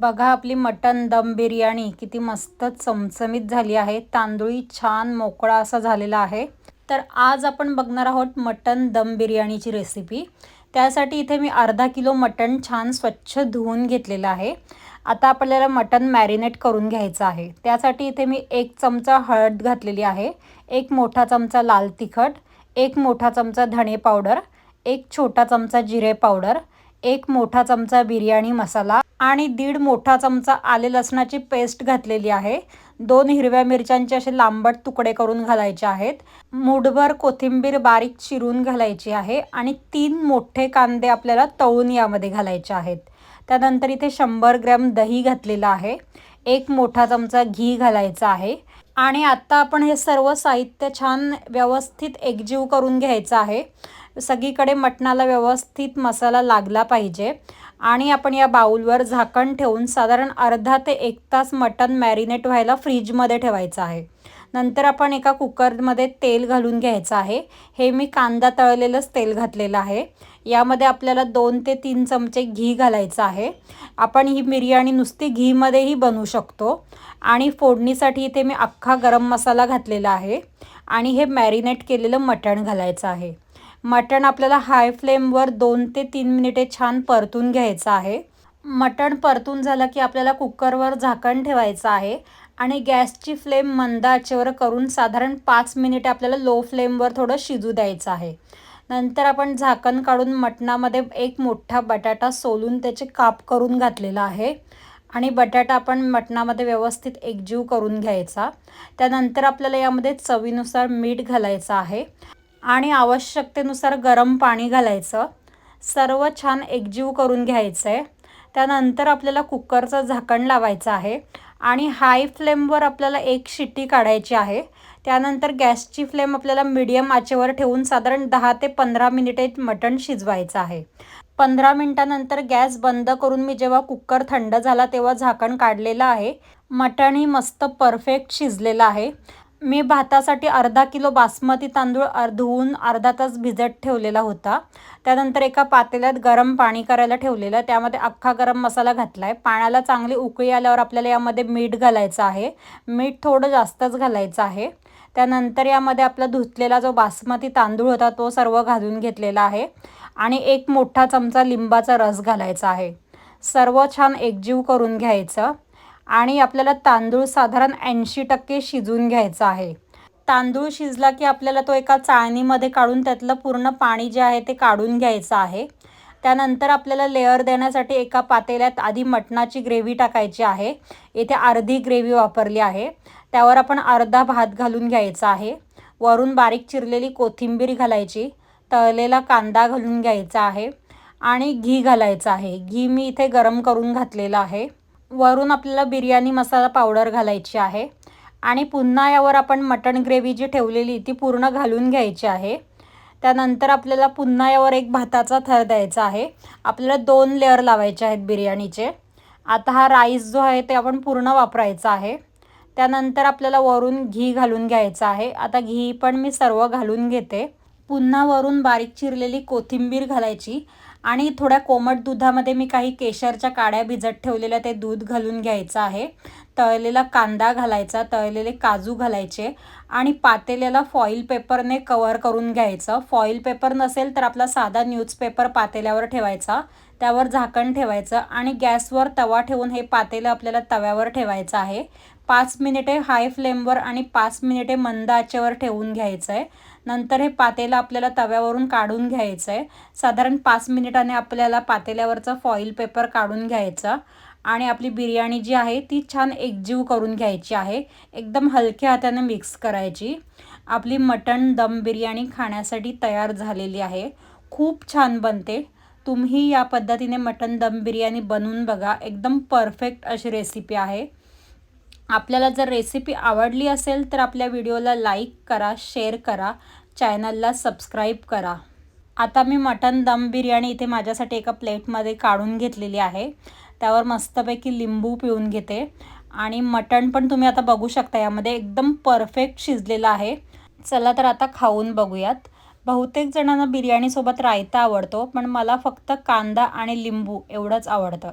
बघा आपली मटन दम बिर्याणी किती मस्त चमचमीत झाली आहे. तांदूळी छान मोकळा असा झालेला आहे. तर आज आपण बघणार आहोत मटन दम बिर्याणीची रेसिपी त्यासाठी इथे मी अर्धा किलो मटण छान स्वच्छ धुवून घेतलेलं आहे. आता आपल्याला मटण मॅरिनेट करून घ्यायचं आहे. त्यासाठी इथे मी एक चमचा हळद घातलेली आहे. एक मोठा चमचा लाल तिखट एक मोठा चमचा धणे पावडर एक छोटा चमचा जिरे पावडर एक मोठा चमचा बिर्याणी मसाला. आणि दीड मोठा चमचा आले लसणाची पेस्ट घातलेली आहे. दोन हिरव्या मिरच्यांचे असे लांबट तुकडे करून घालायचे आहेत. मुठभर कोथिंबीर बारीक चिरून घालायची आहे आणि तीन मोठे कांदे आपल्याला तळून यामध्ये घालायचे आहेत. त्यानंतर इथे शंभर ग्रॅम दही घातलेलं आहे. एक मोठा चमचा घी घालायचा आहे. आणि आत्ता आपण हे सर्व साहित्य छान व्यवस्थित एकजीव करून घ्यायचं आहे. सगळीकडे मटणाला व्यवस्थित मसाला लागला पाहिजे. आणि आपण या बाऊलवर झाकण ठेवून साधारण अर्धा ते एक तास मटण मॅरिनेट व्हायला फ्रीजमध्ये ठेवायचं आहे. नंतर आपण एका कुकरमध्ये तेल घालून घ्यायचं आहे. हे मी कांदा तळलेलंच तेल घातलेलं आहे. यामध्ये आपल्याला दोन ते तीन चमचे घी घालायचं आहे. आपण ही बिर्याणी नुसती घीमध्येही बनवू शकतो. आणि फोडणीसाठी इथे मी अख्खा गरम मसाला घातलेला आहे. आणि हे मॅरिनेट केलेलं मटण घालायचं आहे. मटण आपल्याला हाय फ्लेमवर दोन ते तीन मिनिटे छान परतून घ्यायचं आहे. मटण परतून झालं की आपल्याला कुकरवर झाकण ठेवायचं आहे. आणि गॅसची फ्लेम मंद आचेवर करून साधारण पाच मिनिटे आपल्याला लो फ्लेमवर थोडं शिजू द्यायचं आहे. नंतर आपण झाकण काढून मटणामध्ये एक मोठा बटाटा सोलून त्याचे काप करून घातलेला आहे. आणि बटाटा आपण मटणामध्ये व्यवस्थित एकजीव करून घ्यायचा. त्यानंतर आपल्याला यामध्ये चवीनुसार मीठ घालायचं आहे. आणि आवश्यकतेनुसार गरम पाणी घालायचं. सर्व छान एकजीव करून घ्यायचं आहे त्यानंतर आपल्याला कुकरचं झाकण लावायचं आहे आणि हाय फ्लेमवर आपल्याला एक शिट्टी काढायची आहे. त्यानंतर गॅसची फ्लेम आपल्याला मिडियम आचेवर ठेवून साधारण दहा ते पंधरा मिनिटे मटण शिजवायचं आहे. पंधरा मिनटानंतर गॅस बंद करून मी जेव्हा कुकर थंड झाला तेव्हा झाकण काढलेलं आहे. मटणही मस्त परफेक्ट शिजलेलं आहे. मी भातासाठी अर्धा किलो बासमती तांदूळ अर धुवून अर्धा तास भिजत ठेवलेला होता. त्यानंतर एका पातेल्यात गरम पाणी करायला ठेवलेलं. त्यामध्ये अख्खा गरम मसाला घातला आहे पाण्याला चांगली उकळी आल्यावर आपल्याला यामध्ये मीठ घालायचं आहे. मीठ थोडं जास्तच घालायचं आहे. त्यानंतर यामध्ये आपला धुतलेला जो बासमती तांदूळ होता तो सर्व घालून घेतलेला आहे. आणि एक मोठा चमचा लिंबाचा रस घालायचा आहे. सर्व छान एकजीव करून घ्यायचं. आणि आपल्याला तांदूळ साधारण ऐंशी टक्के शिजून घ्यायचा आहे. तांदूळ शिजला की आपल्याला तो एका चाळणीमध्ये काढून त्यातलं पूर्ण पाणी जे आहे ते काढून घ्यायचं आहे. त्यानंतर आपल्याला लेअर देण्यासाठी एका पातेल्यात आधी मटणाची ग्रेव्ही टाकायची आहे. इथे अर्धी ग्रेव्ही वापरली आहे. त्यावर आपण अर्धा भात घालून घ्यायचा आहे. वरून बारीक चिरलेली कोथिंबीर घालायची तळलेला कांदा घालून घ्यायचा आहे आणि घी घालायचं आहे. घी मी इथे गरम करून घातलेलं आहे. वरून आपल्याला बिर्याणी मसाला पावडर घालायची आहे. आणि पुन्हा यावर आपण मटण ग्रेव्ही जी ठेवलेली ती पूर्ण घालून घ्यायची आहे. त्यानंतर आपल्याला पुन्हा यावर एक भाताचा थर द्यायचा आहे. आपल्याला दोन लेअर लावायचे आहेत बिर्याणीचे. आता हा राईस जो आहे ते आपण पूर्ण वापरायचा आहे. त्यानंतर आपल्याला वरून घी घालून घ्यायचं आहे. आता घी पण मी सर्व घालून घेते. पुन्हा वरून बारीक चिरलेली कोथिंबीर घालायची. आणि थोड्या कोमट दुधामध्ये मी काही केशरच्या काड्या भिजत ठेवलेल्या ते दूध घालून घ्यायचं आहे. तळलेला कांदा घालायचा तळलेले काजू घालायचे आणि पातेल्याला फॉईल पेपरने कवर करून घ्यायचं. फॉईल पेपर नसेल तर आपला साधा न्यूजपेपर पातेल्यावर ठेवायचा त्यावर झाकण ठेवायचं आणि गॅसवर तवा ठेवून हे पातेलं आपल्याला तव्यावर ठेवायचं आहे. पाच मिनिटे हाय फ्लेमवर आणि पाच मिनिटे मंद आचेवर ठेवून घ्यायचं आहे नंतर हे पातेलं आपल्याला तव्यावरून काढून घ्यायचं आहे साधारण पाच मिनिटाने आपल्याला पातेल्यावरचं फॉईल पेपर काढून घ्यायचा. आणि आपली बिर्याणी जी आहे ती छान एकजीव करून घ्यायची आहे. एकदम हलक्या हाताने मिक्स करायची. आपली मटण दम बिर्याणी खाण्यासाठी तयार झालेली आहे. खूप छान बनते. तुम्ही या पद्धतीने मटण दम बिर्याणी बनवून बघा. एकदम परफेक्ट अशी रेसिपी आहे. आपल्याला जर रेसिपी आवडली असेल तर आपल्या व्हिडिओला लाईक करा शेअर करा चॅनलला सबस्क्राईब करा. आता मी मटन दम बिर्याणी इथे माझ्यासाठी एका प्लेटमध्ये काढून घेतलेली आहे. त्यावर मस्तपैकी लिंबू पिळून घेते. आणि मटण पण तुम्ही आता बघू शकता यामध्ये एकदम परफेक्ट शिजलेलं आहे. चला तर आता खाऊन बघूयात. बहुतेक जणांना बिर्याणीसोबत रायता आवडतो पण मला फक्त कांदा आणि लिंबू एवढंच आवडतं.